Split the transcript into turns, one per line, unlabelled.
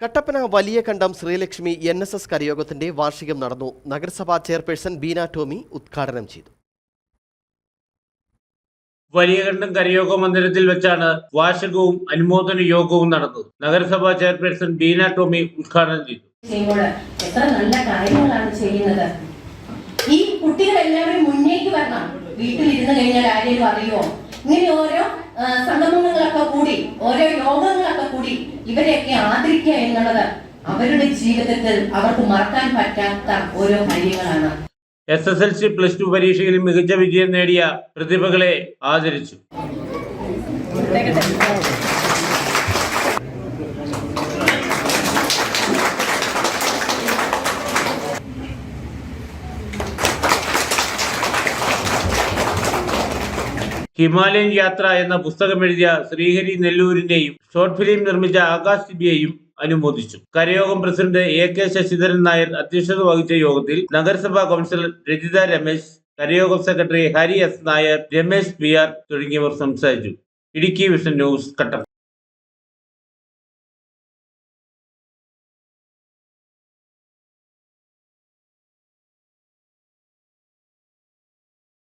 കട്ടപ്പന വലിയ കണ്ടം Sreelakshmi N S S കരയോഗത്തിന്റെ വാർഷികം നടന്നു. നഗരസഭാ ചെയർപേഴ്സൺ ബീന ടോമി ഉദ്ഘാടനം ചെയ്തു.
വലിയകണ്ഠം കരയോഗ മന്ദിരത്തിൽ വെച്ചാണ് വാർഷികവും അനുമോദന യോഗവും നടന്നത്. നഗരസഭാ ചെയർപേഴ്സൺ ബീന ടോമി ഉദ്ഘാടനം ചെയ്തു.
എത്ര നല്ല കാര്യങ്ങളാണ് ചെയ്യുന്നത്. ഈ കുട്ടികളെല്ലാവരും മുന്നേക്ക് വരണം. വീട്ടിലിരുന്ന് കഴിഞ്ഞാൽ ആരെയും അറിയുമോ? ഇങ്ങനെ ഓരോ സംഗമങ്ങളൊക്കെ കൂടി ഓരോ യോഗങ്ങളൊക്കെ കൂടി ഇവരെയൊക്കെ ആദരിക്കുക എന്നുള്ളത് അവരുടെ ജീവിതത്തിൽ അവർക്ക് മറക്കാൻ പറ്റാത്ത ഓരോ കാര്യങ്ങളാണ്.
S S L C plus two പരീക്ഷയിൽ മികച്ച വിജയം നേടിയ പ്രതിഭകളെ ആദരിച്ചു. ഹിമാലയൻ യാത്ര എന്ന പുസ്തകം എഴുതിയ ശ്രീഹരി നെല്ലൂരിന്റെയും ഷോർട്ട് ഫിലിം നിർമ്മിച്ച ആകാശ് ദിബിയെയും അനുമോദിച്ചു. കരയോഗം president A K Sasidharan Nair അധ്യക്ഷത വഹിച്ച യോഗത്തിൽ നഗരസഭാ councillor Rajitha Ramesh കരയോഗം secretary Hari S Nair Ramesh P R തുടങ്ങിയവർ സംസാരിച്ചു. Idukki Vision News Kattappana.